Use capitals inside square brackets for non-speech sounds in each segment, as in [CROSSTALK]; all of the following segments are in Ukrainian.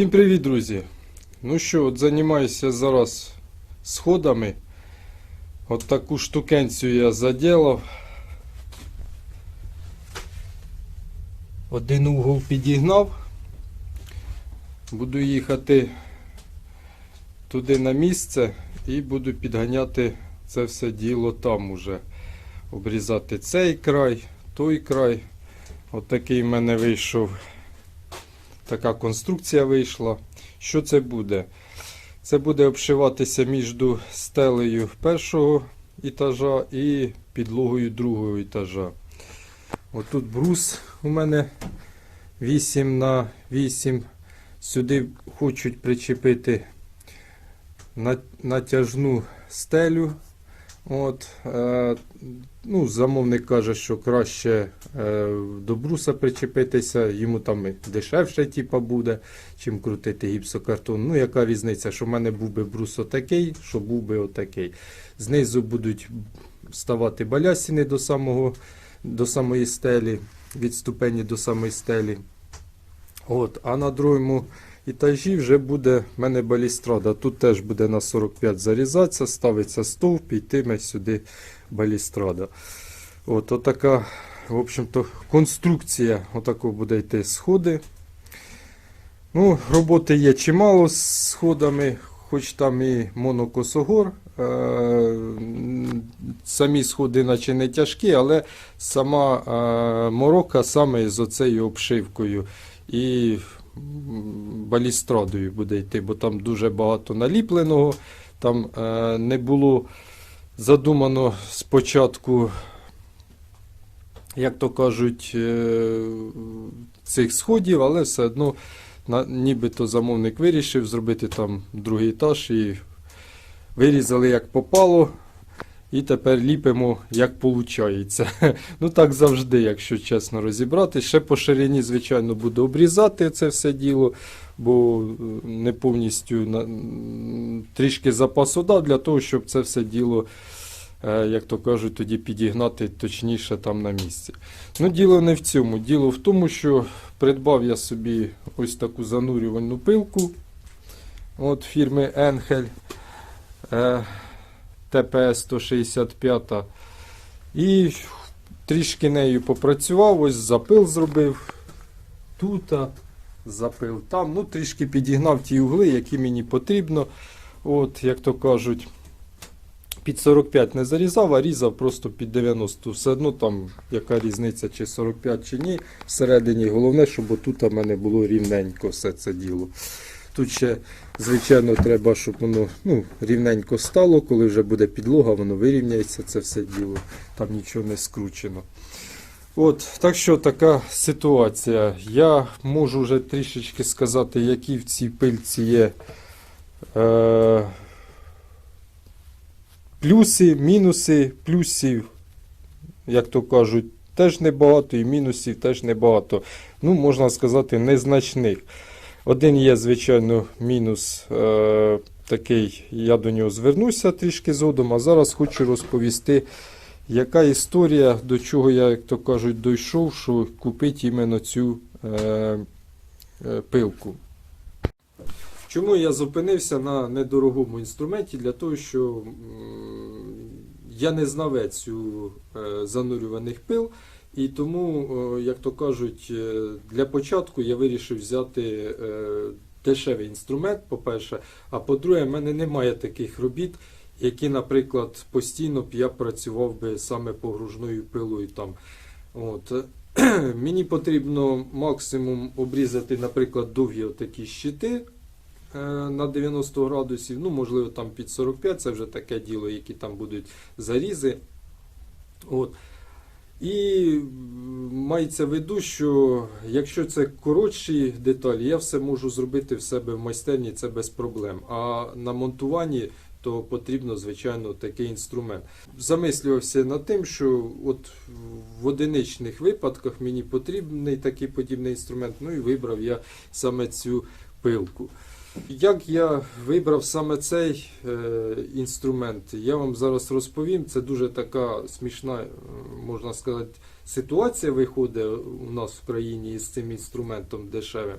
Всім привіт, друзі! Ну що, от займаюся зараз сходами. От таку штукенцію я заділав. Один угол підігнав. Буду їхати туди на місце і буду підганяти це все діло там уже. Обрізати цей край, той край. От такий в мене вийшов. Така конструкція вийшла. Що це буде? Це буде обшиватися між стелею першого етажа і підлогою другого етажа. Отут брус у мене 8 на 8. Сюди хочуть причепити натяжну стелю. От, е, ну, замовник каже, що краще е, до бруса причепитися, йому там дешевше типа, буде, чим крутити гіпсокартон. Ну, яка різниця, що в мене був би брус отакий, що був би отакий. Знизу будуть ставати балясини до, самого, до самої стелі, від ступені до самої стелі. От, а на другому етажі вже буде в мене балістрада. Тут теж буде на 45 зарізатися, ставиться стовп і йтиме сюди балістрада. От, отака, в общем-то, конструкція отако буде йти сходи. Ну, роботи є чимало з сходами, хоч там і монокосогор. Е, Самі сходи наче не тяжкі, але сама е, морока саме з оцею обшивкою. І балістрадою буде йти, бо там дуже багато наліпленого. Там е, не було задумано спочатку, як то кажуть, е, цих сходів, але все одно на, нібито замовник вирішив зробити там другий етаж і вирізали як попало. І тепер ліпимо, як виходить. [LAUGHS] Ну так завжди, якщо чесно розібрати. Ще по ширині, звичайно, буду обрізати це все діло, бо е, не повністю трішки запасу дав для того, щоб це все діло, е, як то кажуть, тоді підігнати точніше там на місці. Ну, діло не в цьому. Діло в тому, що придбав я собі ось таку занурювальну пилку от фірми Енхель. Е, ТПС 165. І трішки нею попрацював, ось запил зробив тут, запил там. Ну, трішки підігнав ті угли, які мені потрібно. От, як то кажуть, під 45 не зарізав, а різав просто під 90. Все одно там яка різниця, чи 45, чи ні. Всередині головне, щоб отут у мене було рівненько все це діло. Тут ще, звичайно, треба, щоб воно ну, рівненько стало, коли вже буде підлога, воно вирівняється, це все діло, там нічого не скручено. От, так що така ситуація. Я можу вже трішечки сказати, які в цій пильці є е, плюси, мінуси, плюсів, як то кажуть, теж небагато, і мінусів теж небагато. Ну, можна сказати, незначних. Один є, звичайно, мінус е, такий, я до нього звернуся трішки згодом, а зараз хочу розповісти, яка історія, до чого я, як то кажуть, дійшов, що купити іменно цю е, е, пилку. Чому я зупинився на недорогому інструменті? Для того, що я не знавець у е, занурюваних пил. І тому, е, як то кажуть, е, для початку я вирішив взяти е, дешевий інструмент, по-перше, а по-друге, в мене немає таких робіт, які, наприклад, постійно б я працював би саме погружною пилою там. От. [CLEARS THROAT] Мені потрібно максимум обрізати, наприклад, довгі отакі щити на 90 градусів, ну, можливо, там під 45, це вже таке діло, які там будуть зарізи. От. І мається в виду, що якщо це коротші деталі, я все можу зробити в себе в майстерні, це без проблем. А на монтуванні то потрібно, звичайно, такий інструмент. Замислювався над тим, що от в одиничних випадках мені потрібний такий подібний інструмент, ну і вибрав я саме цю пилку. Як я вибрав саме цей е, інструмент, я вам зараз розповім. Це дуже така смішна, е, можна сказати, ситуація виходить у нас в країні із цим інструментом дешевим.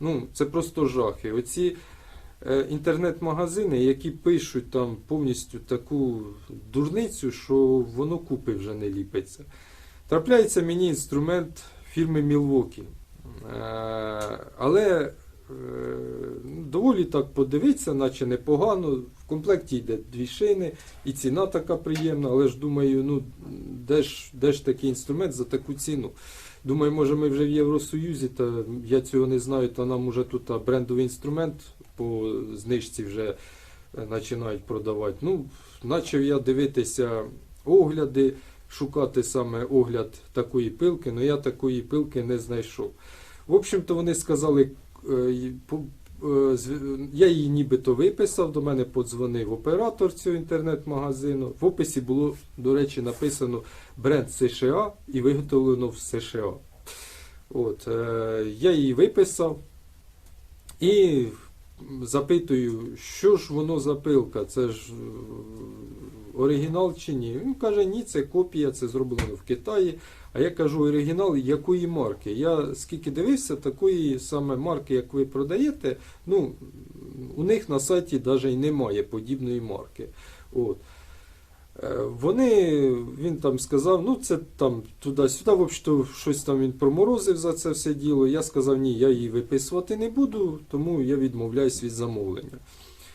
Ну, це просто жахи. Оці е, інтернет-магазини, які пишуть там повністю таку дурницю, що воно купи вже не ліпиться. Трапляється мені інструмент фірми Milwaukee. Е, але доволі так подивитися, наче непогано. В комплекті йде дві шини, і ціна така приємна, але ж думаю, ну де ж, де ж такий інструмент за таку ціну? Думаю, може ми вже в Євросоюзі, та я цього не знаю, та нам уже тут брендовий інструмент по знижці вже е, починають продавати. Ну, почав я дивитися огляди, шукати саме огляд такої пилки, але я такої пилки не знайшов. В общем-то, вони сказали, е, е, я її нібито виписав, до мене подзвонив оператор цього інтернет-магазину. В описі було, до речі, написано бренд США і виготовлено в США. От, е, я її виписав і запитую, що ж воно за пилка? Це ж е, оригінал чи ні? Він каже, ні, це копія, це зроблено в Китаї. А я кажу, оригінал якої марки? Я скільки дивився, такої саме марки, як ви продаєте, ну, у них на сайті навіть немає подібної марки. От. Е, Вони, він там сказав, ну це там туди-сюди, щось там він проморозив за це все діло. Я сказав, ні, я її виписувати не буду, тому я відмовляюсь від замовлення.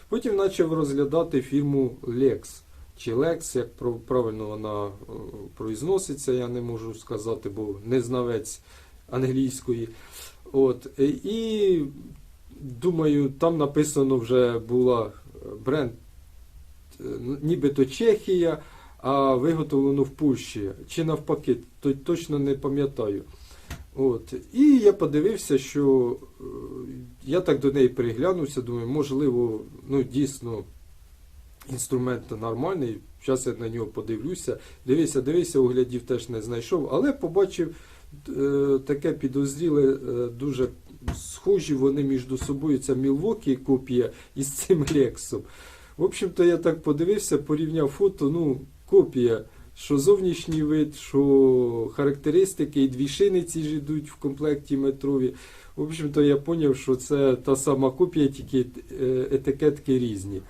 Потім почав розглядати фірму Lex. Чи Lex, як правильно вона е, произноситься, я не можу сказати, бо не знавець англійської. От. І думаю, там написано вже була е, бренд е, нібито Чехія, а виготовлено в Польщі. Чи навпаки, то точно не пам'ятаю. От. І я подивився, що я так до неї приглянувся, думаю, можливо, ну дійсно інструмент нормальний. Зараз я на нього подивлюся. Дивися, дивися, оглядів теж не знайшов, але побачив е, таке підозріле, е, дуже схожі вони між собою. Це Milwaukee копія із цим Лексом. В общем-то, я так подивився, порівняв фото, ну, копія, що зовнішній вид, що характеристики, і дві шини ж йдуть в комплекті метрові. В общем-то, я зрозумів, що це та сама копія, тільки е, етикетки різні.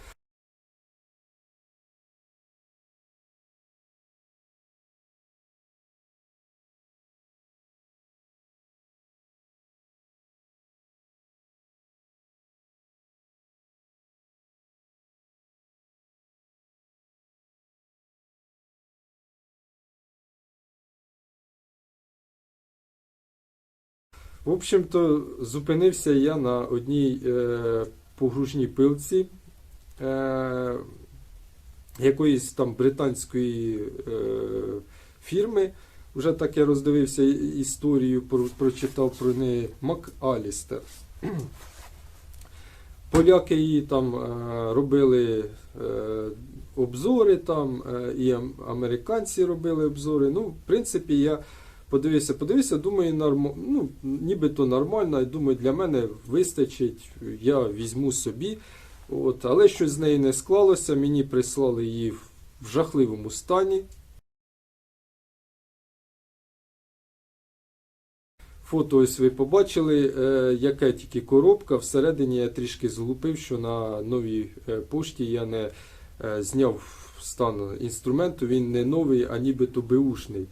В общем-то, зупинився я на одній е, погружній пилці е, якоїсь там британської е, фірми. Вже так я роздивився історію, про- прочитав про неї МакАлістер. [CLEARS THROAT] Поляки її там е, робили е, обзори, там, е, і американці робили обзори. Ну, в принципі, я подивився, подивився, думаю, норм... ну, нібито нормально, думаю, для мене вистачить, я візьму собі. От, але щось з нею не склалося, мені прислали її в жахливому стані. Фото ось ви побачили, е, яка тільки коробка. Всередині я трішки зглупив, що на новій е, пошті я не е, зняв стан інструменту, він не новий, а нібито беушний.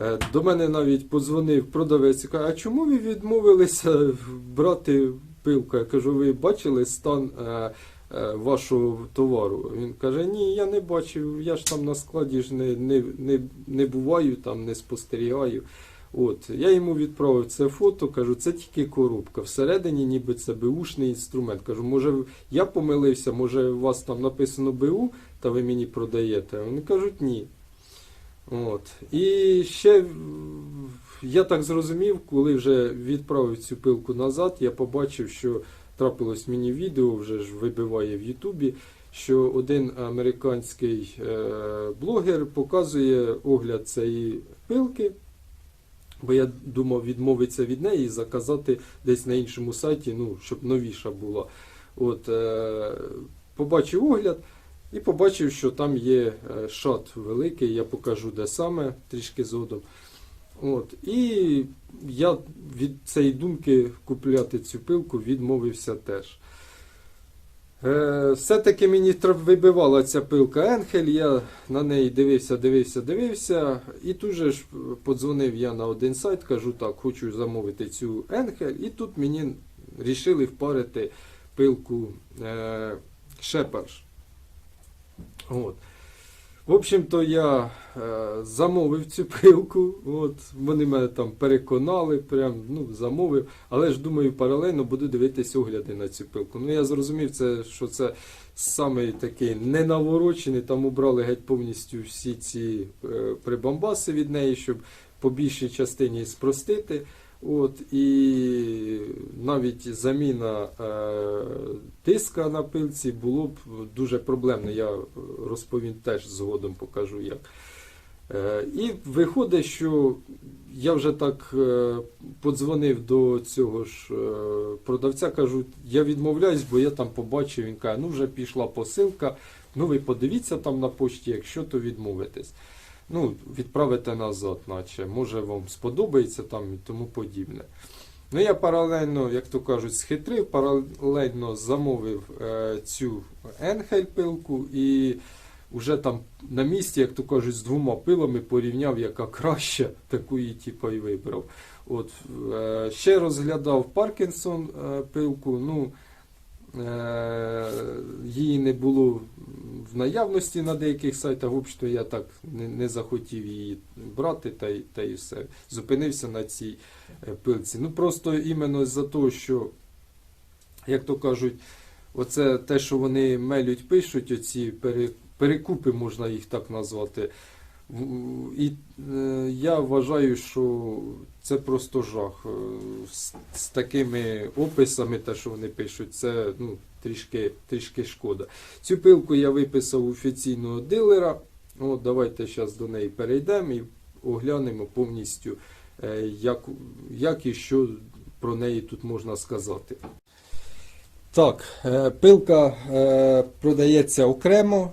Е, До мене навіть подзвонив продавець і каже, а чому ви відмовилися брати пилку? Я кажу, ви бачили стан е, е, вашого товару? Він каже, ні, я не бачив, я ж там на складі ж не, не, не, не буваю, там не спостерігаю. От, я йому відправив це фото, кажу, це тільки коробка. Всередині ніби це беушний інструмент. Кажу, може я помилився, може у вас там написано БУ, та ви мені продаєте. Вони кажуть, ні. От. І ще я так зрозумів, коли вже відправив цю пилку назад, я побачив, що трапилось мені відео, вже ж вибиває в Ютубі, що один американський е, блогер показує огляд цієї пилки. Бо я думав відмовитися від неї і заказати десь на іншому сайті, ну, щоб новіша була. От, е, побачив огляд і побачив, що там є е, шат великий, я покажу де саме трішки згодом. От. І я від цієї думки купляти цю пилку відмовився теж. Е, все-таки мені вибивала ця пилка Енхель, я на неї дивився, дивився, дивився. І тут же ж подзвонив я на один сайт, кажу так, хочу замовити цю Енхель. І тут мені рішили впарити пилку е, Шепарш. От. В общем-то, я е, замовив цю пилку. От, вони мене там переконали, прям, ну, замовив. Але ж думаю, паралельно буду дивитись огляди на цю пилку. Ну я зрозумів, це, що це саме такий ненаворочений, там убрали геть повністю всі ці е, прибамбаси від неї, щоб по більшій частині спростити. От, і навіть заміна е, диска на пилці було б дуже проблемно. Я розповім теж згодом покажу як. Е, і виходить, що я вже так е, подзвонив до цього ж е, продавця, кажу, я відмовляюсь, бо я там побачив, він каже, ну вже пішла посилка, ну ви подивіться там на пошті, якщо то відмовитесь. Ну, відправите назад, наче, може вам сподобається там і тому подібне. Ну, я паралельно, як то кажуть, схитрив, паралельно замовив е, цю Енхель пилку і вже там на місці, як то кажуть, з двома пилами порівняв, яка краща, таку і типу, і вибрав. От, е, ще розглядав Паркінсон е, пилку. Ну, її не було в наявності на деяких сайтах. В общем-то, я так не, захотів її брати, та, й- та і все. Зупинився на цій е, пилці. Ну просто іменно з-за того, що, як то кажуть, оце те, що вони мелють, пишуть, оці перекупи, можна їх так назвати. І е, я вважаю, що це просто жах. Е, З, з такими описами, те, що вони пишуть, це ну, трішки, трішки шкода. Цю пилку я виписав офіційного дилера. От, давайте зараз до неї перейдемо і оглянемо повністю, е, як, як і що про неї тут можна сказати. Так, пилка продається окремо,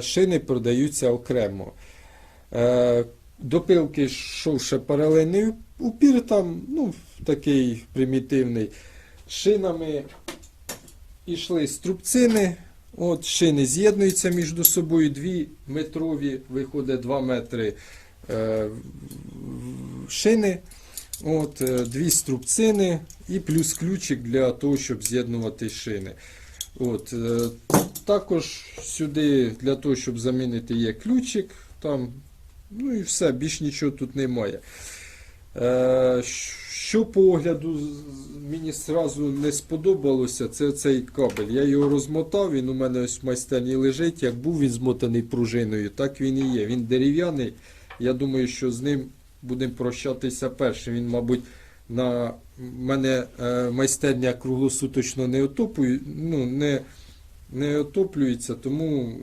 шини продаються окремо. Е, До пилки йшов ще паралельний упір, там, ну, такий примітивний. Шинами йшли струбцини. От, шини з'єднуються між собою, дві метрові, виходить 2 метри е, шини. От, е, дві струбцини і плюс ключик для того, щоб з'єднувати шини. От, е, також сюди для того, щоб замінити є ключик. Там, ну і все, більш нічого тут немає. Е, що по огляду мені зразу не сподобалося, це цей кабель. Я його розмотав, він у мене ось в майстерні лежить. Як був він змотаний пружиною, так він і є. Він дерев'яний. Я думаю, що з ним будемо прощатися першим. Він, мабуть, на мене е, майстерня круглосуточно не отопує, ну, не, не отоплюється, тому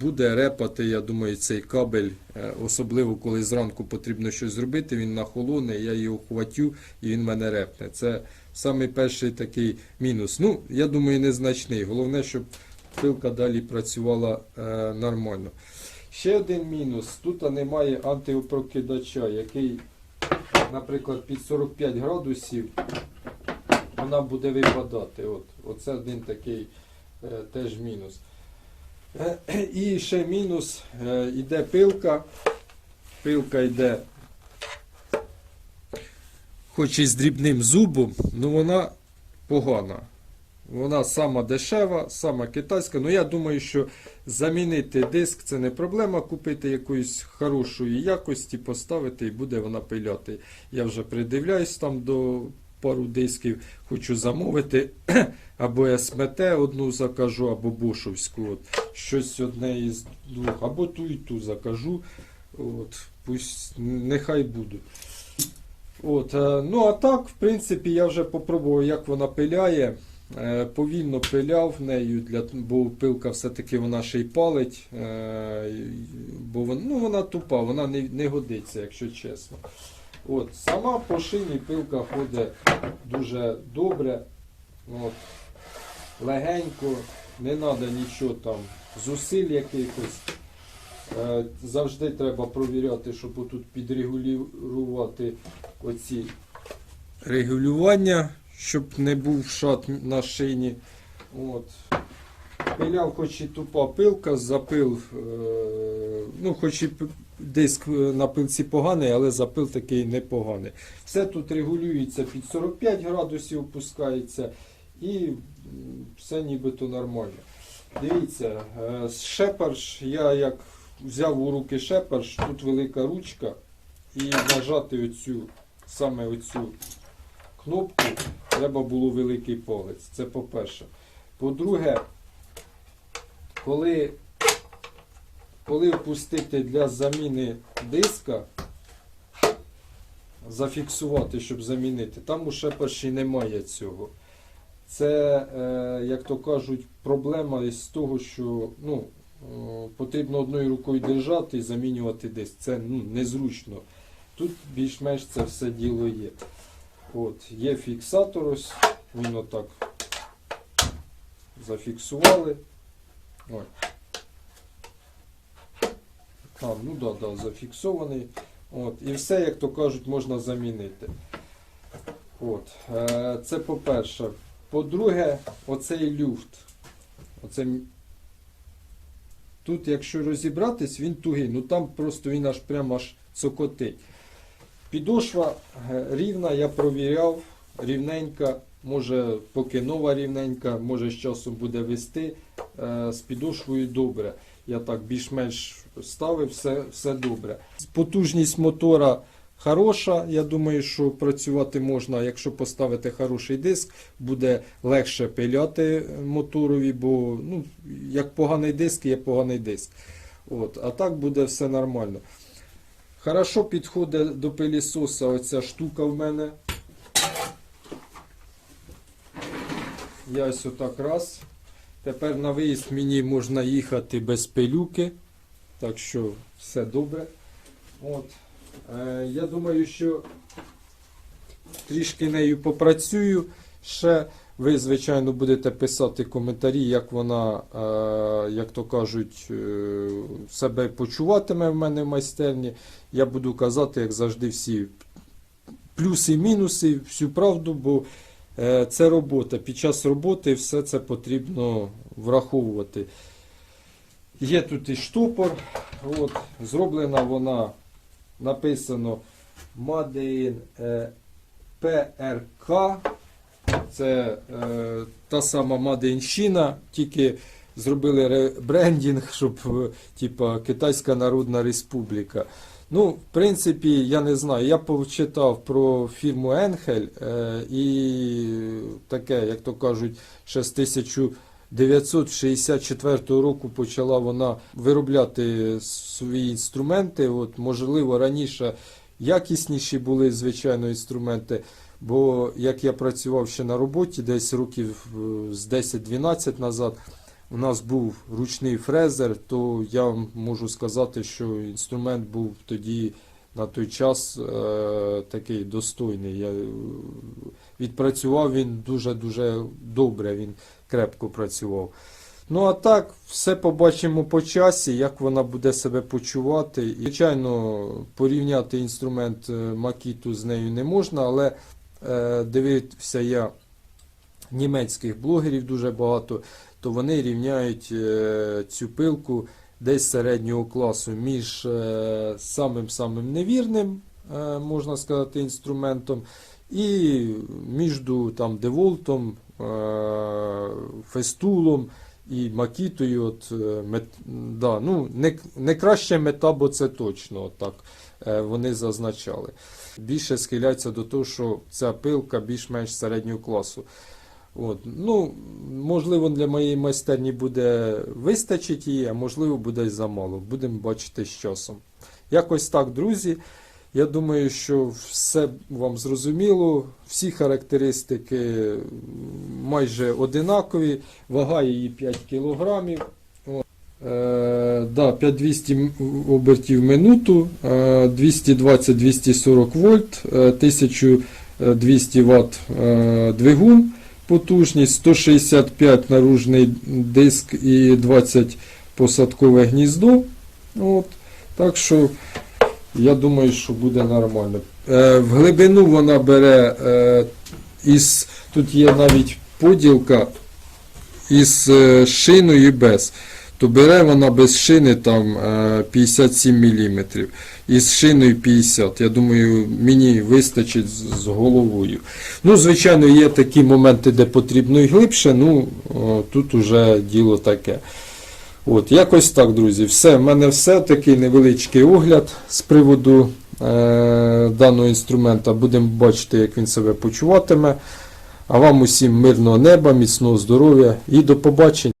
буде репати, я думаю, цей кабель, е, особливо коли зранку потрібно щось зробити, він нахолоне, я його хватю і він мене репне. Це самий перший такий мінус. Ну, я думаю, незначний. Головне, щоб пилка далі працювала е, нормально. Ще один мінус. Тут немає антиопрокидача, який, наприклад, під 45 градусів вона буде випадати. От, оце один такий теж мінус. Е, І ще мінус, е, йде пилка. Пилка йде хоч і з дрібним зубом, але вона погана. Вона сама дешева, сама китайська. Ну я думаю, що замінити диск це не проблема. Купити якоїсь хорошої якості, поставити і буде вона пиляти. Я вже придивляюсь там до пару дисків, хочу замовити. [CLEARS THROAT] Або СМТ одну закажу, або Бошовську. От. Щось одне із двох. Або ту і ту закажу. От. Пусть нехай будуть. От, е, ну а так, в принципі, я вже попробував, як вона пиляє. Е, Повільно пиляв нею, для, бо пилка все-таки вона ще й палить, е, бо вона, ну, вона тупа, вона не, не годиться, якщо чесно. От, сама по шині пилка ходить дуже добре. От, легенько, не треба нічого там, зусиль якихось. Е, Завжди треба провіряти, щоб отут підрегулювати оці регулювання, щоб не був шат на шині. От. Пиляв хоч і тупа пилка, запил, е, ну хоч і диск е, на пилці поганий, але запил такий непоганий. Все тут регулюється під 45 градусів, опускається і все нібито нормально. Дивіться, шепарш, я як взяв у руки шепарш, тут велика ручка, і нажати оцю, саме оцю кнопку треба було великий палець. Це по-перше. По-друге, коли, коли впустити для заміни диска, зафіксувати, щоб замінити, там у шепарші немає цього. Це, е, як то кажуть, проблема із того, що ну, е, потрібно одною рукою держати і замінювати диск. Це ну, незручно. Тут більш-менш це все діло є. От, є фіксатор, ось, він отак зафіксували. Ой. А, ну да, да, зафіксований. От, і все, як то кажуть, можна замінити. От, е, це по-перше. По-друге, оцей люфт. Оце... Тут, якщо розібратись, він тугий. Ну там просто він аж прямо аж цокотить. Підошва е, рівна, я провіряв, рівненька, може поки нова рівненька, може з часом буде вести. Е, З підошвою добре. Я так більш-менш ставив, все, все добре. Потужність мотора хороша. Я думаю, що працювати можна, якщо поставити хороший диск, буде легше пиляти моторові, бо ну, як поганий диск, є поганий диск. От, а так буде все нормально. Хорошо підходить до пилісоса оця штука в мене. Я ось отак раз. Тепер на виїзд мені можна їхати без пилюки. Так що все добре. От. Е, я думаю, що трішки нею попрацюю. Ще ви, звичайно, будете писати коментарі, як вона, е, як то кажуть, е, себе почуватиме в мене в майстерні. Я буду казати, як завжди, всі плюси мінуси, всю правду, бо е, це робота. Під час роботи все це потрібно враховувати. Є тут і штопор. От, зроблена вона, написано Made in PRK. Це е, та сама China, тільки зробили ребрендінг, щоб е, типа Китайська Народна Республіка. Ну, в принципі, я не знаю. Я почитав про фірму Енхель е, і таке, як то кажуть, ще з 1964 року почала вона виробляти свої інструменти. От, можливо, раніше якісніші були, звичайно, інструменти. Бо як я працював ще на роботі, десь років е, з 10-12 назад, у нас був ручний фрезер, то я можу сказати, що інструмент був тоді на той час е, такий достойний. Я, е, відпрацював він дуже-дуже добре, він крепко працював. Ну а так, все побачимо по часі, як вона буде себе почувати. І, звичайно, порівняти інструмент е, Макіту з нею не можна, але е, дивився я німецьких блогерів дуже багато, то вони рівняють е, цю пилку десь середнього класу між е, самим-самим невірним, е, можна сказати, інструментом, і між там деволтом, фестулом і макітою. От, е, мет, да, ну, не, не краще мета, бо це точно так е, вони зазначали. Більше схиляються до того, що ця пилка більш-менш середнього класу. От. Ну, можливо, для моєї майстерні буде вистачить її, а можливо, буде й замало. Будемо бачити з часом. Якось так, друзі. Я думаю, що все вам зрозуміло. Всі характеристики майже одинакові. Вага її 5 кілограмів. От. Е, да, 5200 обертів в минуту, е, 220-240 вольт, е, 1200 Вт е, двигун потужність, 165 наружний диск і 20 посадкове гніздо. От, так що я думаю, що буде нормально. Е, в глибину вона бере е, із. Тут є навіть поділка із е, шиною без. То бере вона без шини там е, 57 мм. Із шиною 50. Я думаю, мені вистачить з, головою. Ну, звичайно, є такі моменти, де потрібно і глибше. Ну, тут уже діло таке. От, якось так, друзі. Все, в мене все. Такий невеличкий огляд з приводу е, даного інструмента. Будемо бачити, як він себе почуватиме. А вам усім мирного неба, міцного здоров'я і до побачення.